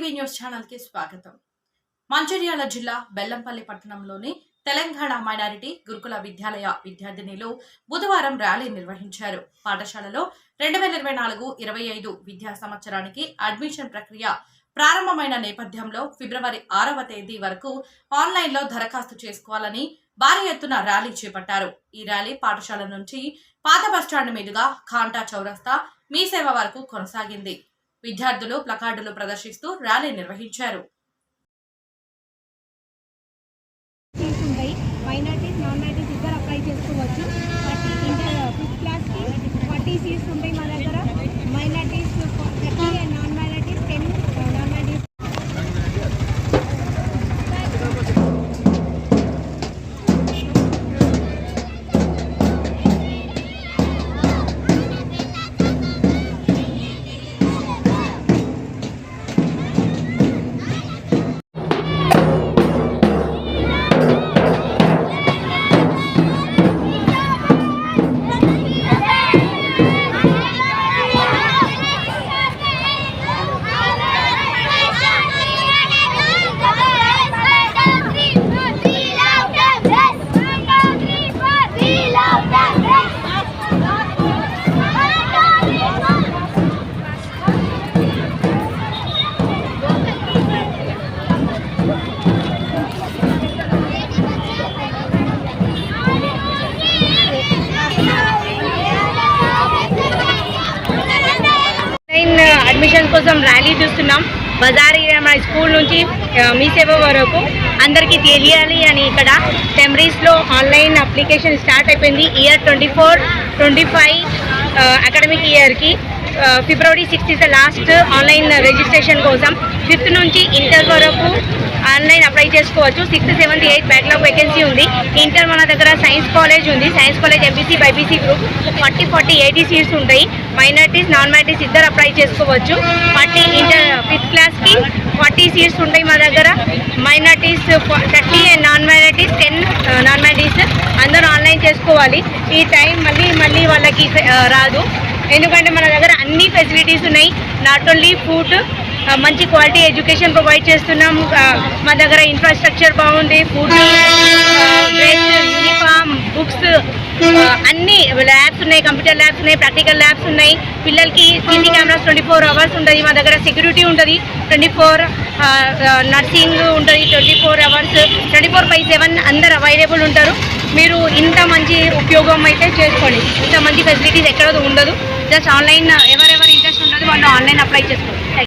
News ఛానల్కి స్వాగతం. మంచిర్యాల జిల్లా బెల్లంపల్లి పట్టణంలోని తెలంగాణ మైనారిటీ గురుకుల విద్యాలయ విద్యార్థినిలు బుధవారం ర్యాలీ నిర్వహించారు. పాఠశాలలో రెండు వేల ఇరవై నాలుగు ఇరవై ఐదు విద్యా సంవత్సరానికి అడ్మిషన్ ప్రక్రియ ప్రారంభమైన నేపథ్యంలో ఫిబ్రవరి ఆరవ తేదీ వరకు ఆన్లైన్లో దరఖాస్తు చేసుకోవాలని భారీ ఎత్తున ర్యాలీ చేపట్టారు. ఈ ర్యాలీ పాఠశాల నుంచి పాత బస్టాండ్ మీదుగా ఖాంటా చౌరస్తా మీ సేవ వరకు కొనసాగింది. విద్యార్థులు ప్లకార్డులు ప్రదర్శిస్తూ ర్యాలీ నిర్వహించారు. మైనార్టీస్ నాన్ మైనార్టీస్ ఇద్దరు అప్లై చేసుకోవచ్చు. అడ్మిషన్ కోసం ర్యాలీ చూస్తున్నాం. బజార్ మన స్కూల్ నుంచి మీ సేవ వరకు అందరికీ తెలియాలి అని ఇక్కడ టెమరీస్లో ఆన్లైన్ అప్లికేషన్ స్టార్ట్ అయిపోయింది. Year twenty four twenty five academic ఇయర్కి February sixth is the last online registration కోసం. ఫిఫ్త్ నుంచి ఇంటర్ వరకు ఆన్లైన్ అప్లై చేసుకోవచ్చు. Sixth seventh eighth backlog vacancy ఉంది. ఇంటర్ మన దగ్గర సైన్స్ కాలేజ్ ఉంది. Science college MPC BiPC group forty forty eighty seats ఉంటాయి. మైనార్టీస్ నాన్ మైనార్టీస్ ఇద్దరు అప్లై చేసుకోవచ్చు. ఫార్టీ ఇంటర్ ఫిఫ్త్ క్లాస్కి ఫార్టీ సీట్స్ ఉంటాయి మా దగ్గర. Minorities thirty and non minorities ten non minorities అందరూ ఆన్లైన్ చేసుకోవాలి. ఈ టైం మళ్ళీ మళ్ళీ వాళ్ళకి రాదు. ఎందుకంటే మన దగ్గర అన్ని ఫెసిలిటీస్ ఉన్నాయి. నాట్ ఓన్లీ ఫుడ్ మంచి క్వాలిటీ ఎడ్యుకేషన్ ప్రొవైడ్ చేస్తున్నాం మా దగ్గర ఇన్ఫ్రాస్ట్రక్చర్ బాగుంది. ఫుడ్ ల్యాబ్స్ ఉన్నాయి కంప్యూటర్ ల్యాబ్స్ ఉన్నాయి ప్రాక్టికల్ ల్యాబ్స్ ఉన్నాయి. పిల్లలకి CC cameras twenty four hours ఉంటుంది. మా దగ్గర సెక్యూరిటీ ఉంటుంది. ట్వంటీ ఫోర్ నర్సింగ్ ఉంటుంది. Twenty four hours twenty four by seven అందరు అవైలబుల్ ఉంటారు. మీరు ఇంత మంచి ఉపయోగం అయితే చేసుకోండి. ఇంత మంచి ఫెసిలిటీస్ ఎక్కడ ఉండదు. జస్ట్ ఆన్లైన్ ఎవరెవరు ఇంట్రెస్ట్ ఉండదు వాళ్ళు ఆన్లైన్ అప్లై చేసుకోండి.